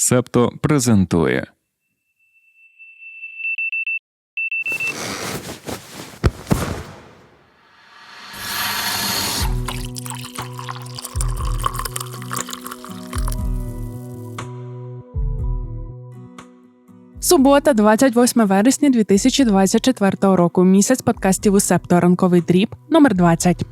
Септо презентує. Субота, 28 вересня 2024 року. Місяць подкастів у Септо ранковий дріб номер 20.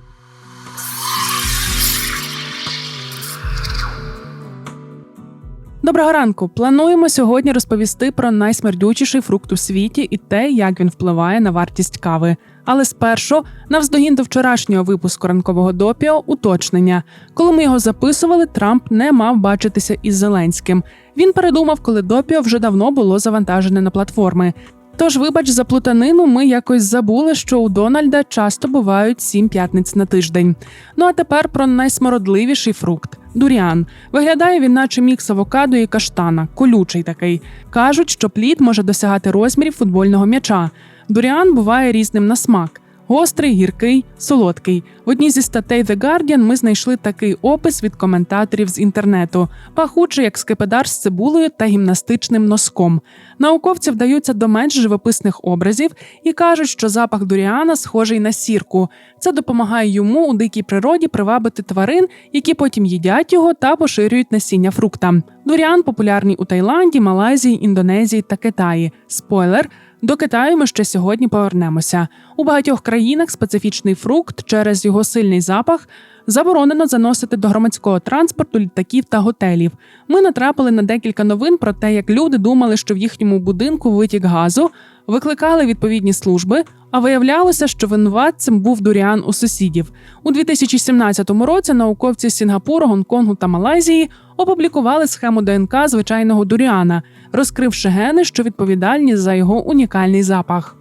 Доброго ранку. Плануємо сьогодні розповісти про найсмердючіший фрукт у світі і те, як він впливає на вартість кави. Але спершу, навздогін до вчорашнього випуску ранкового допіо, уточнення. Коли ми його записували, Трамп не мав бачитися із Зеленським. Він передумав, коли допіо вже давно було завантажене на платформи. Тож, вибач, за плутанину ми якось забули, що у Дональда часто бувають сім п'ятниць на тиждень. Ну а тепер про найсмородливіший фрукт дуріан. Виглядає він, наче мікс авокадо і каштана, колючий такий. Кажуть, що плід може досягати розмірів футбольного м'яча. Дуріан буває різним на смак. Гострий, гіркий, солодкий. В одній зі статей The Guardian ми знайшли такий опис від коментаторів з інтернету, пахучий як скипидар з цибулею та гімнастичним носком. Науковці вдаються до менш живописних образів і кажуть, що запах дуріана схожий на сірку. Це допомагає йому у дикій природі привабити тварин, які потім їдять його та поширюють насіння фрукта. Дуріан популярний у Таїланді, Малайзії, Індонезії та Китаї. Спойлер. До Китаю ми ще сьогодні повернемося. У багатьох країнах специфічний фрукт через його сильний запах заборонено заносити до громадського транспорту, літаків та готелів. Ми натрапили на декілька новин про те, як люди думали, що в їхньому будинку витік газу, викликали відповідні служби. А виявлялося, що винуватцем був дуріан у сусідів. У 2017 році науковці з Сінгапуру, Гонконгу та Малайзії опублікували схему ДНК звичайного дуріана, розкривши гени, що відповідальні за його унікальний запах.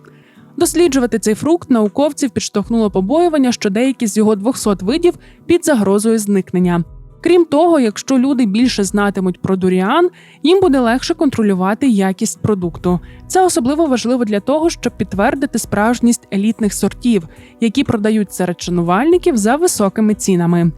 Досліджувати цей фрукт науковців підштовхнуло побоювання, що деякі з його 200 видів під загрозою зникнення. Крім того, якщо люди більше знатимуть про дуріан, їм буде легше контролювати якість продукту. Це особливо важливо для того, щоб підтвердити справжність елітних сортів, які продають серед шанувальників за високими цінами.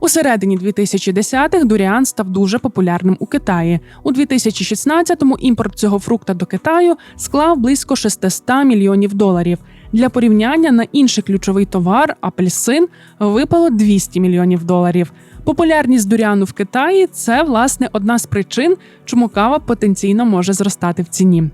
У середині 2010-х дуріан став дуже популярним у Китаї. У 2016-му імпорт цього фрукта до Китаю склав близько 600 мільйонів доларів. Для порівняння на інший ключовий товар апельсин випало 200 мільйонів доларів. Популярність дуріану в Китаї це власне одна з причин, чому кава потенційно може зростати в ціні.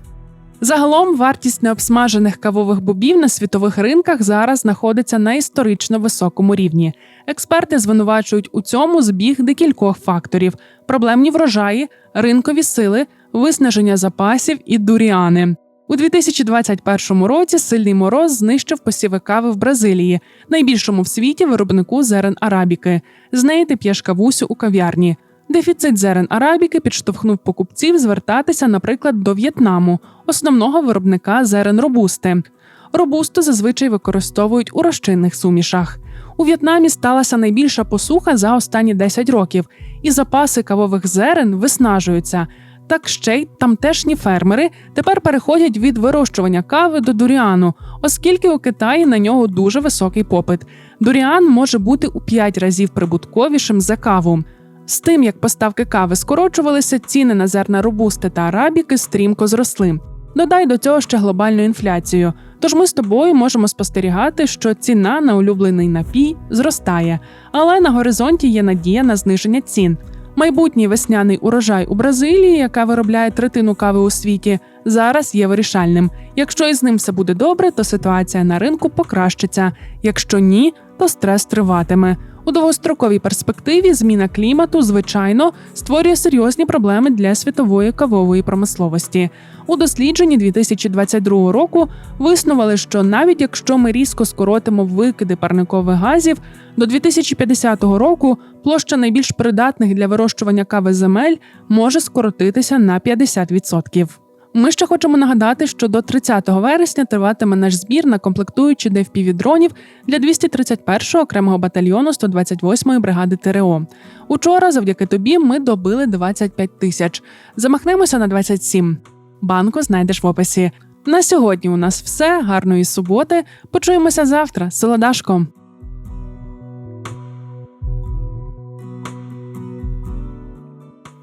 Загалом вартість необсмажених кавових бобів на світових ринках зараз знаходиться на історично високому рівні. Експерти звинувачують у цьому збіг декількох факторів: проблемні врожаї, ринкові сили, виснаження запасів і дуріани. У 2021 році сильний мороз знищив посіви кави в Бразилії, найбільшому в світі виробнику зерен арабіки. З неї ти п'єш кавусю у кав'ярні. Дефіцит зерен арабіки підштовхнув покупців звертатися, наприклад, до В'єтнаму, основного виробника зерен робусти. Робусту зазвичай використовують у розчинних сумішах. У В'єтнамі сталася найбільша посуха за останні 10 років, і запаси кавових зерен виснажуються. Так ще й тамтешні фермери тепер переходять від вирощування кави до дуріану, оскільки у Китаї на нього дуже високий попит. Дуріан може бути у 5 разів прибутковішим за каву. З тим, як поставки кави скорочувалися, ціни на зерна робусти та арабіки стрімко зросли. Додай до цього ще глобальну інфляцію. Тож ми з тобою можемо спостерігати, що ціна на улюблений напій зростає, але на горизонті є надія на зниження цін. Майбутній весняний урожай у Бразилії, яка виробляє третину кави у світі, зараз є вирішальним. Якщо із ним все буде добре, то ситуація на ринку покращиться. Якщо ні, то стрес триватиме. У довгостроковій перспективі зміна клімату, звичайно, створює серйозні проблеми для світової кавової промисловості. У дослідженні 2022 року виснували, що навіть якщо ми різко скоротимо викиди парникових газів, до 2050 року площа найбільш придатних для вирощування кави земель може скоротитися на 50%. Ми ще хочемо нагадати, що до 30 вересня триватиме наш збір на комплектуючі DFPV-дронів для 231-го окремого батальйону 128-ї бригади ТРО. Учора, завдяки тобі, ми добили 25 тисяч. Замахнемося на 27. Банку знайдеш в описі. На сьогодні у нас все. Гарної суботи. Почуємося завтра. Солодашко.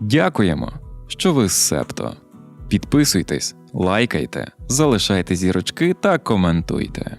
Дякуємо. що ви з септо. Підписуйтесь, лайкайте, залишайте зірочки та коментуйте.